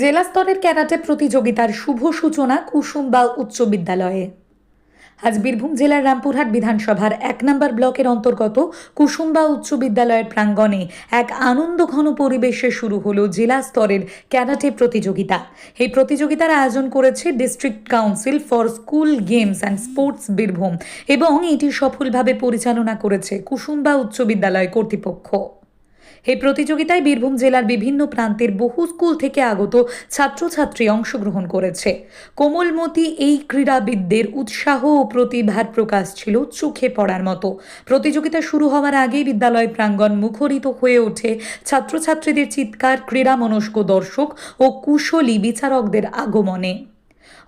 জেলা স্তরের ক্যারাটে প্রতিযোগিতার শুভ সূচনা কুসুমবা উচ্চ বিদ্যালয়ে। আজ বীরভূম জেলার রামপুরহাট বিধানসভার এক নম্বর ব্লকের অন্তর্গত কুসুমবা উচ্চ বিদ্যালয়ের প্রাঙ্গণে এক আনন্দঘন পরিবেশে শুরু হলো জেলা স্তরের ক্যারাটে প্রতিযোগিতা। এই প্রতিযোগিতার আয়োজন করেছে district council for school games and sports Birbhum এবং এটি সফলভাবে পরিচালনা করেছে কুসুমবা উচ্চ বিদ্যালয় কর্তৃপক্ষ। এই প্রতিযোগিতায় বীরভূম জেলার বিভিন্ন প্রান্তের বহু স্কুল থেকে আগত ছাত্রছাত্রী অংশগ্রহণ করেছে। কোমলমতি এই ক্রীড়াবিদদের উৎসাহ ও প্রতিভার প্রকাশ ছিল চোখে পড়ার মতো। প্রতিযোগিতা শুরু হওয়ার আগেই বিদ্যালয় প্রাঙ্গণ মুখরিত হয়ে ওঠে ছাত্রছাত্রীদের চিৎকার ক্রীড়া মনস্ক দর্শক ও কুশলী বিচারকদের আগমনে।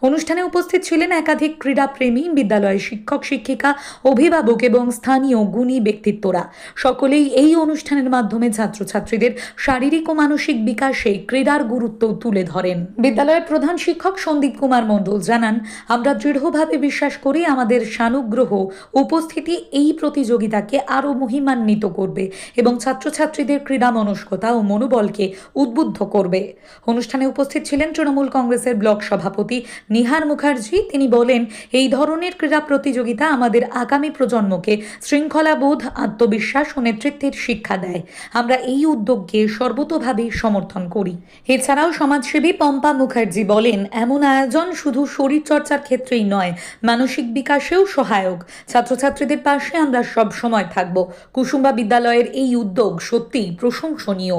অনুষ্ঠানে উপস্থিত ছিলেন একাধিক ক্রীড়াপ্রেমী, বিদ্যালয়ের শিক্ষক, শিক্ষিকা, অভিভাবক এবং স্থানীয় গুণী ব্যক্তিত্বরা। সকলেই এই অনুষ্ঠানের মাধ্যমে ছাত্রছাত্রীদের শারীরিক ও মানসিক বিকাশে ক্রীড়ার গুরুত্ব তুলে ধরেন। বিদ্যালয়ের প্রধান শিক্ষক সন্দীপ কুমার মণ্ডল জানান, আমরা দৃঢ়ভাবে বিশ্বাস করি আমাদের সানুগ্রহ উপস্থিতি এই প্রতিযোগিতাকে আরও মহিমান্বিত করবে এবং ছাত্রছাত্রীদের ক্রীড়া মনস্কতা ও মনোবলকে উদ্বুদ্ধ করবে। অনুষ্ঠানে উপস্থিত ছিলেন তৃণমূল কংগ্রেসের ব্লক সভাপতি নিহার মুখার্জি, তিনি বলেন, এই ধরনের ক্রীড়া প্রতিযোগিতা আমাদের আগামী প্রজন্মকে শৃঙ্খলাবোধ, আত্মবিশ্বাস ও নেতৃত্বের শিক্ষা দেয়। আমরা এই উদ্যোগকে সর্বতোভাবে সমর্থন করি। এছাড়াও সমাজসেবী পম্পা মুখার্জি বলেন, এমন আয়োজন শুধু শরীরচর্চার ক্ষেত্রেই নয়, মানসিক বিকাশেও সহায়ক। ছাত্রছাত্রীদের পাশে আমরা সব সময় থাকব। কুসুম্বা বিদ্যালয়ের এই উদ্যোগ সত্যিই প্রশংসনীয়।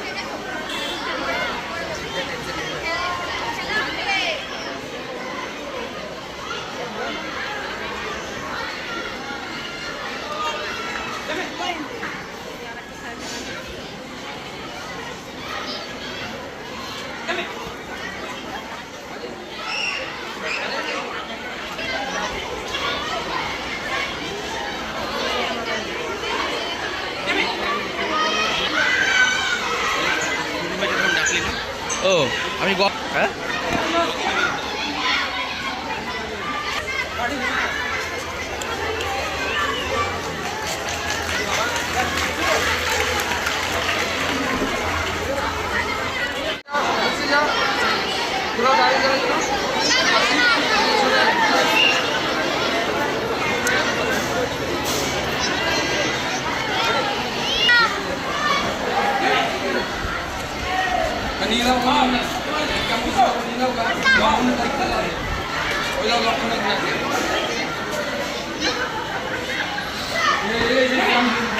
ও আমি গ- হ্যাঁ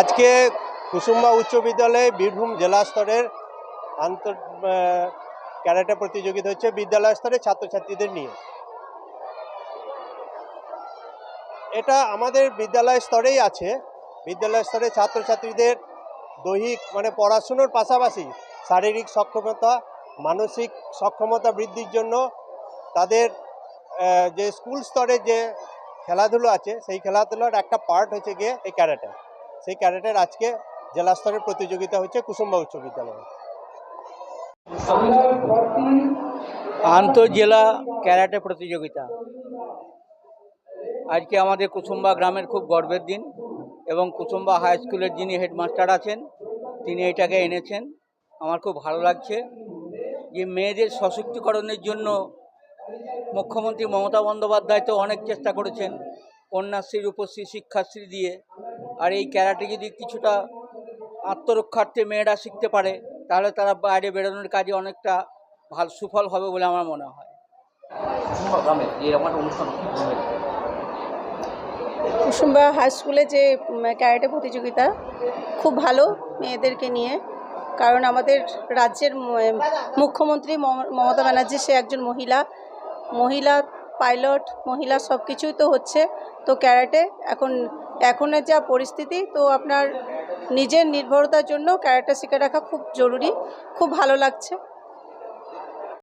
আজকে কুসুম্বা উচ্চ বিদ্যালয়ে বীরভূম জেলা স্তরের আন্তর ক্যারাটে প্রতিযোগিতা হচ্ছে বিদ্যালয় স্তরে ছাত্রছাত্রীদের নিয়ে। এটা আমাদের বিদ্যালয় স্তরেই আছে। বিদ্যালয় স্তরে ছাত্রছাত্রীদের দৈহিক মানে পড়াশুনোর পাশাপাশি শারীরিক সক্ষমতা, মানসিক সক্ষমতা বৃদ্ধির জন্য তাদের যে স্কুল স্তরে যে খেলাধুলো আছে, সেই খেলাধুলার একটা পার্ট হচ্ছে গিয়ে এই ক্যারাটে। সেই ক্যারেটের আজকে জেলা স্তরের প্রতিযোগিতা হচ্ছে কুসুম্বা উচ্চ বিদ্যালয়ে। আন্তঃজেলা ক্যারাটে প্রতিযোগিতা। আজকে আমাদের কুসুম্বা গ্রামের খুব গর্বের দিন এবং কুসুম্বা হাই স্কুলের যিনি হেডমাস্টার আছেন, তিনি এটাকে এনেছেন। আমার খুব ভালো লাগছে যে মেয়েদের সশক্তিকরণের জন্য মুখ্যমন্ত্রী মমতা বন্দ্যোপাধ্যায় তো অনেক চেষ্টা করেছেন কন্যাশ্রী রূপশ্রী শিক্ষাশ্রী দিয়ে। আর এই ক্যারাটে যদি কিছুটা আত্মরক্ষার্থে মেয়েরা শিখতে পারে তাহলে তারা বাইরে বেরোনোর কাজে অনেকটা ভালো সুফল হবে বলে আমার মনে হয়। গ্রামে এরকম অনুষ্ঠান হবে। কুসুম্বা হাই স্কুলে যে ক্যারাটে প্রতিযোগিতা খুব ভালো মেয়েদেরকে নিয়ে। কারণ আমাদের রাজ্যের মুখ্যমন্ত্রী মম- মমতা ব্যানার্জি সে একজন মহিলা। মহিলা পাইলট মহিলা সব কিছুই তো হচ্ছে। তো ক্যারাটে এখন এখনের যা পরিস্থিতি, তো আপনার নিজের নির্ভরতার জন্য ক্যারেক্টার শিখে রাখা খুব জরুরি। খুব ভালো লাগছে।